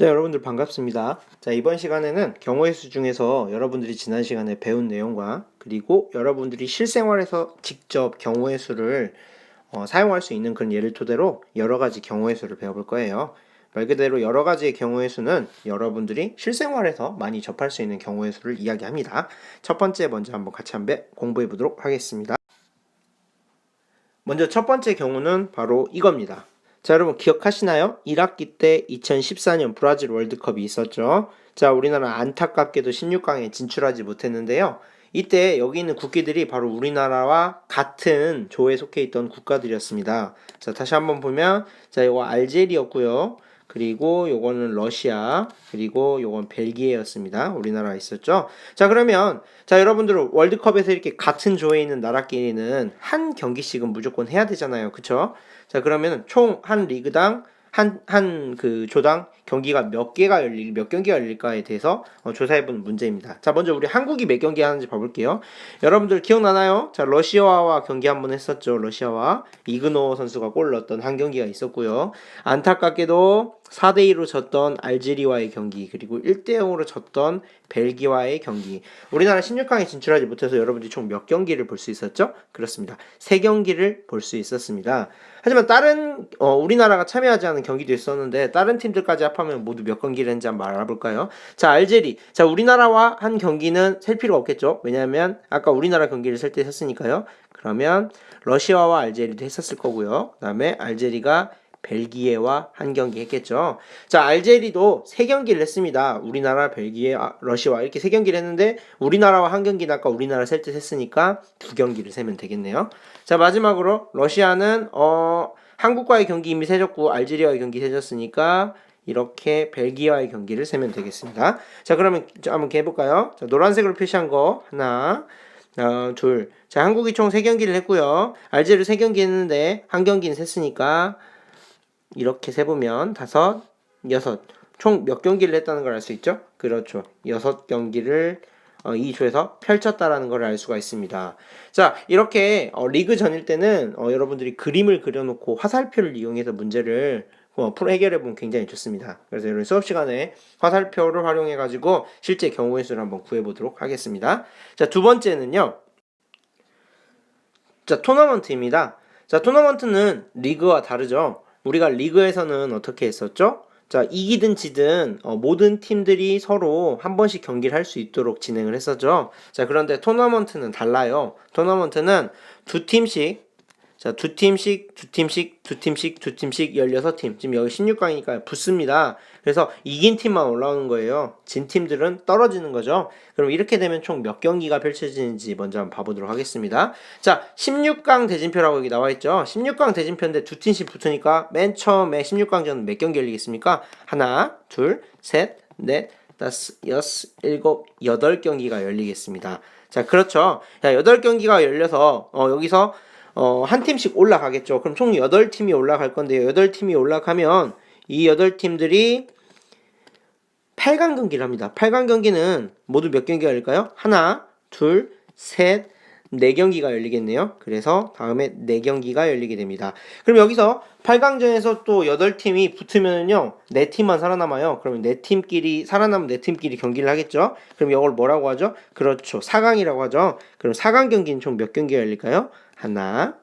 자, 여러분들 반갑습니다. 자, 이번 시간에는 경우의 수 중에서 여러분들이 지난 시간에 배운 내용과 그리고 여러분들이 실생활에서 직접 경우의 수를 어, 사용할 수 있는 그런 예를 토대로 여러 가지 경우의 수를 배워볼 거예요. 말 그대로 여러 가지의 경우의 수는 여러분들이 실생활에서 많이 접할 수 있는 경우의 수를 이야기합니다. 첫 번째 먼저 한번 같이 한번 공부해 보도록 하겠습니다. 먼저 첫 번째 경우는 바로 이겁니다. 자, 여러분 기억하시나요? 1학기 때 2014년 브라질 월드컵이 있었죠. 자, 우리나라 안타깝게도 16강에 진출하지 못했는데요. 이때 여기 있는 국기들이 바로 우리나라와 같은 조에 속해 있던 국가들이었습니다. 자, 다시 한번 보면 자, 이거 알제리였고요. 그리고 요거는 러시아, 그리고 요건 벨기에였습니다. 우리나라 있었죠. 자, 그러면 자, 여러분들 월드컵에서 이렇게 같은 조에 있는 나라끼리는 한 경기씩은 무조건 해야 되잖아요. 그쵸? 자, 그러면 총 한 리그당 한, 한 그 조당 경기가 몇 개가 열릴, 몇 경기가 열릴까에 대해서 어, 조사해 본 문제입니다. 자, 먼저 우리 한국이 몇 경기 하는지 봐 볼게요. 여러분들 기억나나요? 자, 러시아와 경기 한 번 했었죠. 러시아와 이그노 선수가 골 넣었던 한 경기가 있었고요. 안타깝게도 4대 2로 졌던 알제리와의 경기, 그리고 1대 0으로 졌던 벨기와의 경기. 우리나라 16강에 진출하지 못해서 여러분들이 총 몇 경기를 볼 수 있었죠? 그렇습니다. 3경기를 볼 수 있었습니다. 하지만 다른 어, 우리나라가 참여하지 않은 경기도 있었는데 다른 팀들까지 합하면 모두 몇 경기를 했는지 한번 알아볼까요? 자 알제리 자 우리나라와 한 경기는 셀 필요가 없겠죠 왜냐하면 아까 우리나라 경기를 셀 때 했으니까요 그러면 러시아와 알제리도 했었을 거고요 그 다음에 알제리가 벨기에와 한 경기 했겠죠. 자, 알제리도 세 경기를 했습니다. 우리나라, 벨기에, 아, 러시아와 이렇게 세 경기를 했는데 우리나라와 한 경기는 아까 우리나라 셀때 했으니까 두 경기를 세면 되겠네요. 자, 마지막으로 러시아는 어 한국과의 경기 이미 세졌고 알제리와의 경기 세졌으니까 이렇게 벨기에와의 경기를 세면 되겠습니다. 자, 그러면 한번 해볼까요? 자, 노란색으로 표시한 거 하나, 어, 둘. 자, 한국이 총세 경기를 했고요. 알제리 세 경기 했는데 한 경기는 셌으니까 이렇게 세보면 다섯, 여섯. 총 몇 경기를 했다는 걸 알 수 있죠? 그렇죠. 여섯 경기를 어, 이 조에서 펼쳤다라는 걸 알 수가 있습니다. 자, 이렇게 어, 리그 전일 때는 어, 여러분들이 그림을 그려놓고 화살표를 이용해서 문제를 어, 풀어 해결해 보면 굉장히 좋습니다. 그래서 여러분 수업 시간에 화살표를 활용해 가지고 실제 경우의 수를 한번 구해 보도록 하겠습니다. 자, 두 번째는요. 자, 토너먼트입니다. 자, 토너먼트는 리그와 다르죠. 우리가 리그에서는 어떻게 했었죠? 자, 이기든 지든 어, 모든 팀들이 서로 한 번씩 경기를 할 수 있도록 진행을 했었죠. 자, 그런데 토너먼트는 달라요. 토너먼트는 두 팀씩 자, 두 팀씩, 두 팀씩, 두 팀씩, 두 팀씩 16팀. 지금 여기 16강이니까 붙습니다. 그래서 이긴 팀만 올라오는 거예요. 진 팀들은 떨어지는 거죠. 그럼 이렇게 되면 총 몇 경기가 펼쳐지는지 먼저 한번 봐보도록 하겠습니다. 자, 16강 대진표라고 여기 나와 있죠. 16강 대진표인데 두 팀씩 붙으니까 맨 처음에 16강전은 몇 경기 열리겠습니까? 하나, 둘, 셋, 넷, 다섯, 여섯, 일곱, 여덟 경기가 열리겠습니다. 자, 그렇죠. 자, 여덟 경기가 열려서 어, 여기서 어, 한 팀씩 올라가겠죠. 그럼 총 8팀이 올라갈 건데요. 8팀이 올라가면 이 8팀들이 8강 경기를 합니다. 8강 경기는 모두 몇 경기가 열릴까요? 하나, 둘, 셋, 네 경기가 열리겠네요. 그래서 다음에 네 경기가 열리게 됩니다. 그럼 여기서 8강전에서 또 8팀이 붙으면은요, 네 팀만 살아남아요. 그러면 네 팀끼리, 살아남은 네 팀끼리 경기를 하겠죠? 그럼 이걸 뭐라고 하죠? 그렇죠. 4강이라고 하죠. 그럼 4강 경기는 총 몇 경기가 열릴까요? 하나,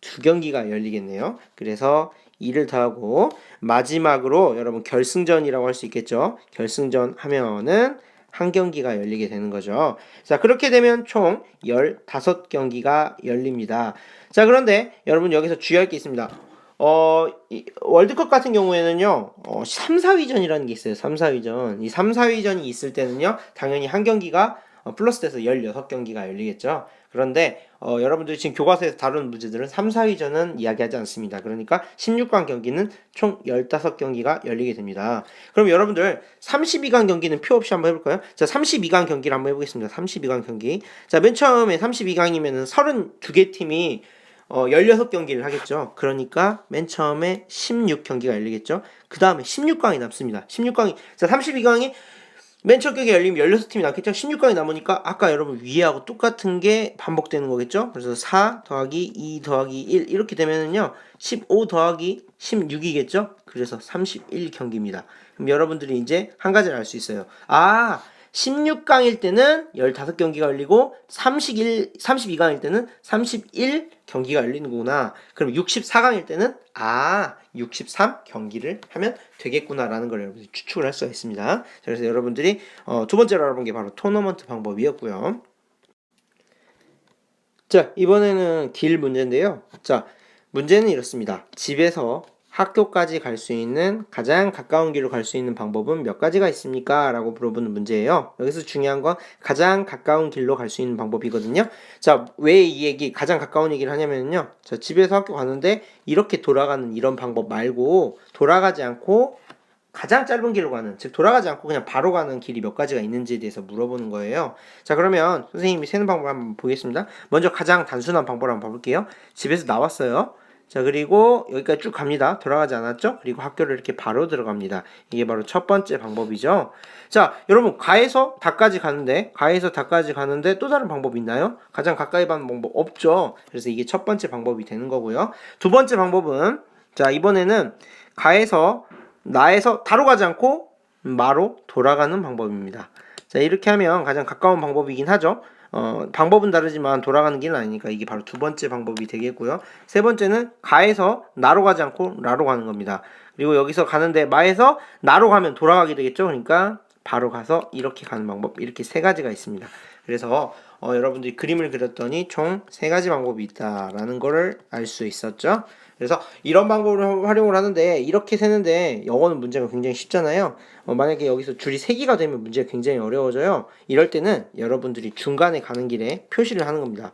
두 경기가 열리겠네요. 그래서 이를 더하고 마지막으로 여러분 결승전이라고 할 수 있겠죠. 결승전 하면은 한 경기가 열리게 되는 거죠. 자, 그렇게 되면 총 15경기가 열립니다. 자, 그런데 여러분 여기서 주의할 게 있습니다. 어, 이 월드컵 같은 경우에는요, 어, 3, 4위전이라는 게 있어요. 3, 4위전. 이 3, 4위전이 있을 때는요, 당연히 한 경기가 어, 플러스 돼서 16경기가 열리겠죠. 그런데 어, 여러분들이 지금 교과서에서 다룬 문제들은 3, 4위전은 이야기하지 않습니다. 그러니까 16강 경기는 총 15경기가 열리게 됩니다. 그럼 여러분들 32강 경기는 표 없이 한번 해볼까요? 자, 32강 경기를 한번 해보겠습니다. 32강 경기. 자, 맨 처음에 32강이면은 32개 팀이 어, 16경기를 하겠죠. 그러니까 맨 처음에 16경기가 열리겠죠. 그 다음에 16강이 남습니다. 16강이, 자, 32강이 맨 첫 경기 열리면 16팀이 남겠죠? 16강이 남으니까 아까 여러분 위에하고 똑같은 게 반복되는 거겠죠? 그래서 4 더하기 2 더하기 1 이렇게 되면은요 15 더하기 16이겠죠? 그래서 31 경기입니다. 그럼 여러분들이 이제 한 가지를 알 수 있어요. 아 16강일 때는 15경기가 열리고 31, 32강일 때는 31 경기가 열리는구나. 그럼 64강일 때는 아 63 경기를 하면 되겠구나라는 걸 여러분들이 추측을 할 수가 있습니다. 자, 그래서 여러분들이 어, 두 번째로 알아본 게 바로 토너먼트 방법이었고요. 자 이번에는 길 문제인데요. 자 문제는 이렇습니다. 집에서 학교까지 갈 수 있는 가장 가까운 길로 갈 수 있는 방법은 몇 가지가 있습니까? 라고 물어보는 문제예요. 여기서 중요한 건 가장 가까운 길로 갈 수 있는 방법이거든요. 자, 왜 이 얘기, 가장 가까운 얘기를 하냐면요. 자, 집에서 학교 가는데 이렇게 돌아가는 이런 방법 말고 돌아가지 않고 가장 짧은 길로 가는, 즉 돌아가지 않고 그냥 바로 가는 길이 몇 가지가 있는지에 대해서 물어보는 거예요. 자, 그러면 선생님이 세는 방법 한번 보겠습니다. 먼저 가장 단순한 방법을 한번 봐볼게요. 집에서 나왔어요. 자, 그리고 여기까지 쭉 갑니다. 돌아가지 않았죠? 그리고 학교를 이렇게 바로 들어갑니다. 이게 바로 첫 번째 방법이죠. 자, 여러분, 가에서 닭까지 가는데, 가에서 닭까지 가는데 또 다른 방법 있나요? 가장 가까이 가는 방법 없죠. 그래서 이게 첫 번째 방법이 되는 거고요. 두 번째 방법은, 자, 이번에는 가에서, 나에서 다로 가지 않고 마로 돌아가는 방법입니다. 자, 이렇게 하면 가장 가까운 방법이긴 하죠. 어, 방법은 다르지만 돌아가는 길은 아니니까 이게 바로 두 번째 방법이 되겠고요. 세 번째는 가에서 나로 가지 않고 라로 가는 겁니다. 그리고 여기서 가는데 마에서 나로 가면 돌아가게 되겠죠. 그러니까 바로 가서 이렇게 가는 방법 이렇게 세 가지가 있습니다. 그래서 어, 여러분들이 그림을 그렸더니 총 세 가지 방법이 있다라는 거를 알 수 있었죠. 그래서 이런 방법을 활용을 하는데 이렇게 세는데 영어는 문제가 굉장히 쉽잖아요. 어, 만약에 여기서 줄이 세 개가 되면 문제가 굉장히 어려워져요. 이럴 때는 여러분들이 중간에 가는 길에 표시를 하는 겁니다.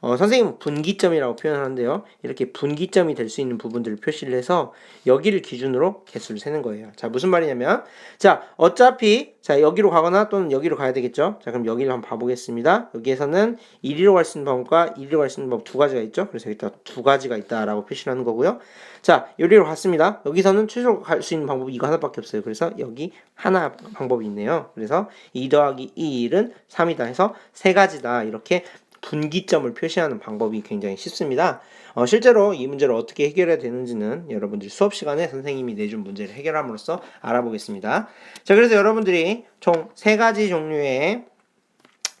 어, 선생님은 분기점이라고 표현하는데요. 이렇게 분기점이 될 수 있는 부분들을 표시를 해서 여기를 기준으로 개수를 세는 거예요. 자, 무슨 말이냐면, 자, 어차피, 자, 여기로 가거나 또는 여기로 가야 되겠죠? 자, 그럼 여기를 한번 봐보겠습니다. 여기에서는 이리로 갈 수 있는 방법과 이리로 갈 수 있는 방법 두 가지가 있죠? 그래서 여기다 두 가지가 있다라고 표시를 하는 거고요. 자, 여기로 갔습니다. 여기서는 최소 갈수 있는 방법이 이거 하나밖에 없어요. 그래서 여기 하나 방법이 있네요. 그래서 2 더하기 1은 3이다 해서 세 가지다. 이렇게 분기점을 표시하는 방법이 굉장히 쉽습니다. 어, 실제로 이 문제를 어떻게 해결해야 되는지는 여러분들이 수업 시간에 선생님이 내준 문제를 해결함으로써 알아보겠습니다. 자, 그래서 여러분들이 총 세 가지 종류의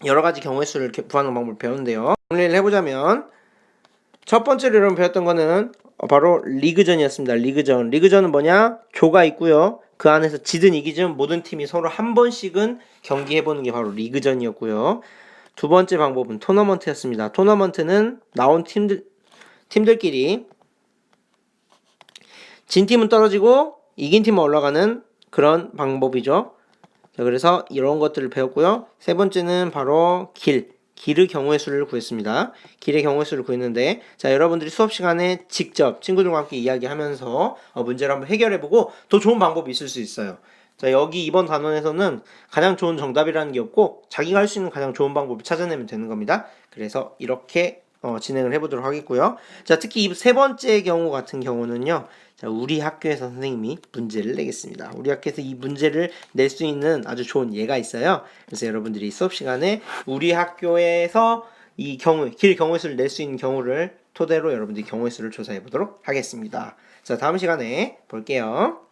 여러 가지 경우의 수를 구하는 방법을 배우는데요. 정리를 해보자면 첫 번째로 여러분 배웠던 거는 바로 리그전이었습니다. 리그전. 리그전은 뭐냐? 조가 있고요. 그 안에서 지든 이기든 모든 팀이 서로 한 번씩은 경기해보는 게 바로 리그전이었고요. 두 번째 방법은 토너먼트였습니다. 토너먼트는 나온 팀들 팀들끼리 진 팀은 떨어지고 이긴 팀은 올라가는 그런 방법이죠. 자, 그래서 이런 것들을 배웠고요. 세 번째는 바로 길. 길의 경우의 수를 구했습니다. 길의 경우의 수를 구했는데, 자, 여러분들이 수업 시간에 직접 친구들과 함께 이야기하면서 어, 문제를 한번 해결해보고 더 좋은 방법이 있을 수 있어요. 자, 여기 이번 단원에서는 가장 좋은 정답이라는 게 없고, 자기가 할 수 있는 가장 좋은 방법을 찾아내면 되는 겁니다. 그래서 이렇게 어, 진행을 해보도록 하겠고요. 자, 특히 이 세 번째 경우 같은 경우는요. 자, 우리 학교에서 선생님이 문제를 내겠습니다. 우리 학교에서 이 문제를 낼 수 있는 아주 좋은 예가 있어요. 그래서 여러분들이 수업 시간에 우리 학교에서 이 경우, 길 경우의 수를 낼 수 있는 경우를 토대로 여러분들이 경우의 수를 조사해 보도록 하겠습니다. 자, 다음 시간에 볼게요.